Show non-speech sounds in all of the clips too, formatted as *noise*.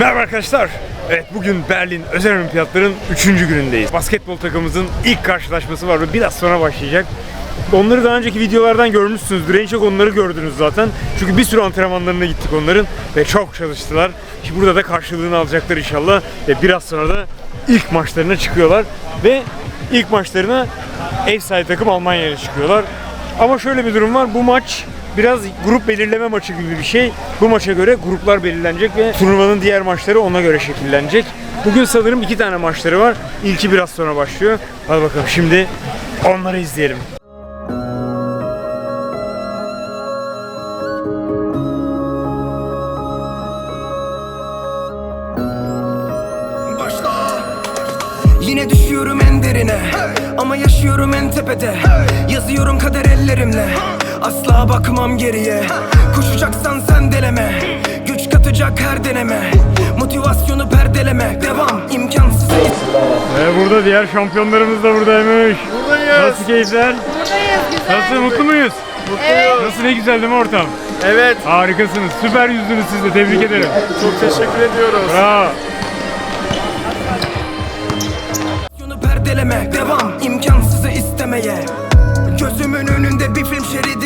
Merhaba arkadaşlar. Evet bugün Berlin Özel Olimpiyatların 3. günündeyiz. Basketbol takımımızın ilk karşılaşması var ve biraz sonra başlayacak. Onları daha önceki videolardan görmüşsünüzdür. En çok onları gördünüz zaten. Çünkü bir sürü antrenmanlarına gittik onların ve çok çalıştılar. Şimdi burada da karşılığını alacaklar inşallah ve biraz sonra da ilk maçlarına çıkıyorlar ve ilk maçlarına ev sahibi takım Almanya'ya çıkıyorlar. Ama şöyle bir durum var. Bu maç biraz grup belirleme maçı gibi bir şey. Bu maça göre gruplar belirlenecek ve turnuvanın diğer maçları ona göre şekillenecek. Bugün sanırım iki tane maçları var. İlki biraz sonra başlıyor. Hadi bakalım şimdi onları izleyelim. Yine düşüyorum en derine Ama yaşıyorum en tepede Yazıyorum kader ellerimle Asla bakmam geriye Koşacaksan sen deleme Güç katacak her deneme Motivasyonu perdeleme Devam imkansız Ve burada diğer şampiyonlarımız da buradaymış. Buradayız. Nasıl keyifler? Buradayız güzel. Nasıl mutlu muyuz? Evet. Nasıl ne güzel değil mi ortam? Evet, Harikasınız. Süper yüzdünüz siz de. Tebrik ederim. çok teşekkür ediyoruz. Bravo. Motivasyonu perdeleme Devam imkansızı istemeye Gözümün önünde bir film şeridi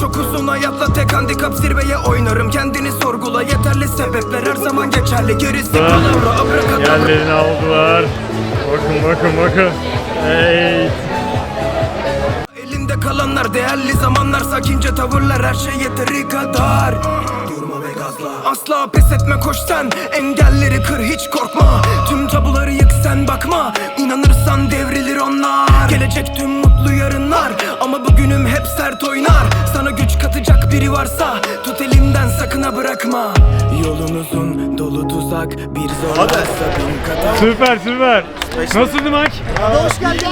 Çok uzun hayatla tek handikap zirveye oynarım. Kendini sorgula yeterli sebepler her zaman geçerli. Gerisi palavra abrakadabra. Yerlerini aldılar. Bakın bakın bakın. Hey. Elinde kalanlar değerli zamanlar Sakince tavırlar her şey yeteri kadar. Durma ve gazla. Asla pes etme koş sen. Engelleri kır hiç korkma. Tüm tabuları yık sen bakma. İnanırsan devrilir onlar. Gelecek tüm mutlu yarınlar varsa Tut elimden sakına bırakma Yolun uzun dolu tuzak Bir zorlarsa bin kadar Süper süper. Nasıldı maç? Hoş geldin.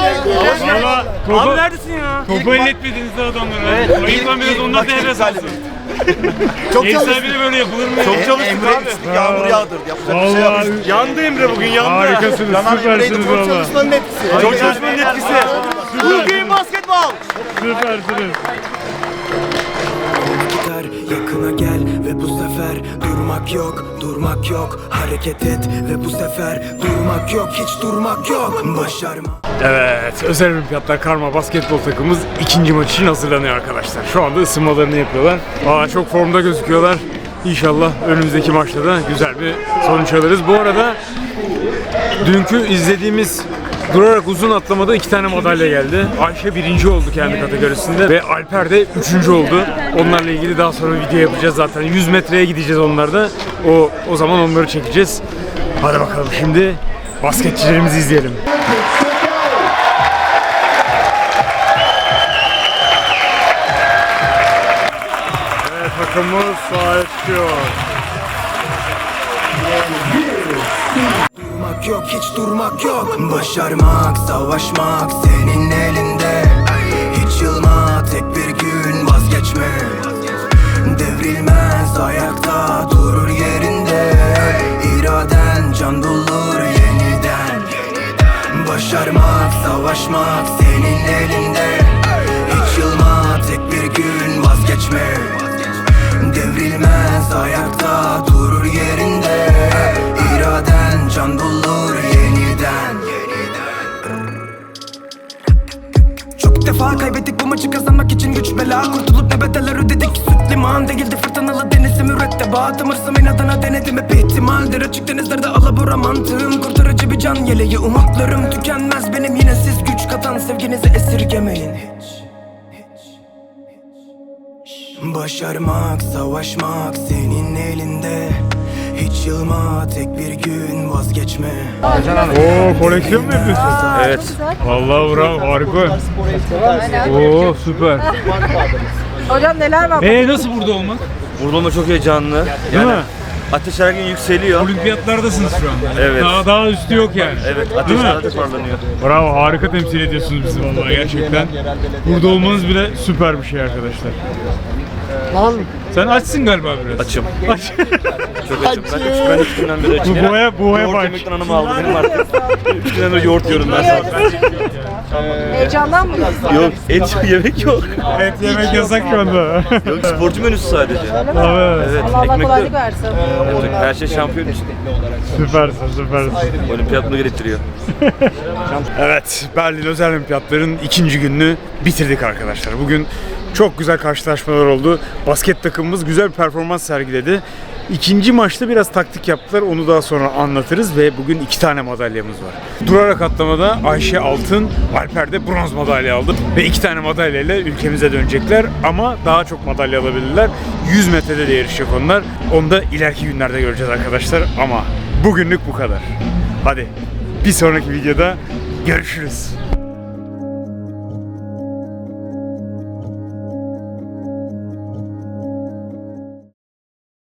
Valla topu, Abi neredesin ya? topu elletmediniz de adamlara. Evet. Ayıptan biraz ondan da heves alsın. *laughs* Çok sahibi de böyle yapılır mı? Çok çalıştık Emre abi. üstelik yağmur yağdırdı. Yapacak bir şey yok. Vallahi Yandı Emre bugün yandı. harikasınız, Yanan Emre'ydi, süpersiniz çok valla. Çalışmanın etkisi. Çok çalışmanın etkisi. Bugün basketbol. Süpersiniz. Yakına gel ve bu sefer durmak yok durmak yok hareket et ve bu sefer durmak yok hiç durmak yok başarma Evet, Özel Olimpiyatlar Karma basketbol takımımız ikinci maç için hazırlanıyor arkadaşlar. Şu anda ısınmalarını yapıyorlar. Valla çok formda gözüküyorlar. İnşallah önümüzdeki maçta da güzel bir sonuç alırız. Bu arada dünkü izlediğimiz durarak uzun atlamada iki tane madalya geldi. Ayşe birinci oldu kendi kategorisinde ve Alper de üçüncü oldu. Onlarla ilgili daha sonra video yapacağız zaten. 100 metreye gideceğiz onlarda. O o zaman onları çekeceğiz. Hadi bakalım şimdi basketçilerimizi izleyelim. Evet takımımız sahaya çıkıyor. Durmak yok hiç durmak yok. Başarmak savaşmak senin elinde. Hiç yılma tek bir gün vazgeçme. Devrilmez ayakta durur yerinde. İraden can bulur yeniden. Başarmak, savaşmak senin elinde. Hiç yılma tek bir gün vazgeçme maçı kazanmak için güç bela. Kurtulup ne bedeller ödedik. Süt liman değildi fırtınalı denizim müretteba Tımırsam inadına denedim. Hep ihtimaldir. Açık denizlerde alabora mantığım Kurtarıcı bir can yeleği umutlarım tükenmez. Benim yine siz güç katan sevginizi esirgemeyin. Hiç. Başarmak, savaşmak senin elinde Hiç yılma tek bir gün vazgeçme Oo koleksiyon mu yapıyorsun? Evet. Vallahi bravo harika. Oo süper. Hocam neler var? Ee nasıl burada olmak? Burada olma çok heyecanlı. Değil mi? Ateş her gün yükseliyor. Olimpiyatlardasınız şu anda. Evet. Daha daha üstü yok yani. Evet, ateş mi? daha da parlanıyor. Bravo harika temsil ediyorsunuz bizi vallahi gerçekten. Burada olmanız bile süper bir şey arkadaşlar. Al. Sen açsın galiba biraz. Açım. Aç. Çok açım. Ben üç, ben üç günden beri açım. Bu boya- bu boya Yoğurt bak. yemekten anımı aldı benim artık. Üç günden beri yoğurt yiyorum ben zaten. Heyecandan mı? Yok et yemek yok. Et yemek yasak şu anda. Yok sporcu menüsü sadece. evet. Evet Allah Allah ekmek kolaylık de. versin. Evet, her şey şampiyon için. Süpersin süpersin. Olimpiyat bunu gerektiriyor. Evet, Berlin Özel Olimpiyatların ikinci gününü bitirdik arkadaşlar. Bugün çok güzel karşılaşmalar oldu. Basket takımımız güzel bir performans sergiledi. İkinci maçta biraz taktik yaptılar. Onu daha sonra anlatırız ve bugün iki tane madalyamız var. Durarak atlamada Ayşe altın, Alper de bronz madalya aldı. Ve iki tane madalyayla ülkemize dönecekler. Ama daha çok madalya alabilirler. 100 metrede de yarışacak onlar. Onu da ileriki günlerde göreceğiz arkadaşlar. Ama bugünlük bu kadar. Hadi bir sonraki videoda görüşürüz.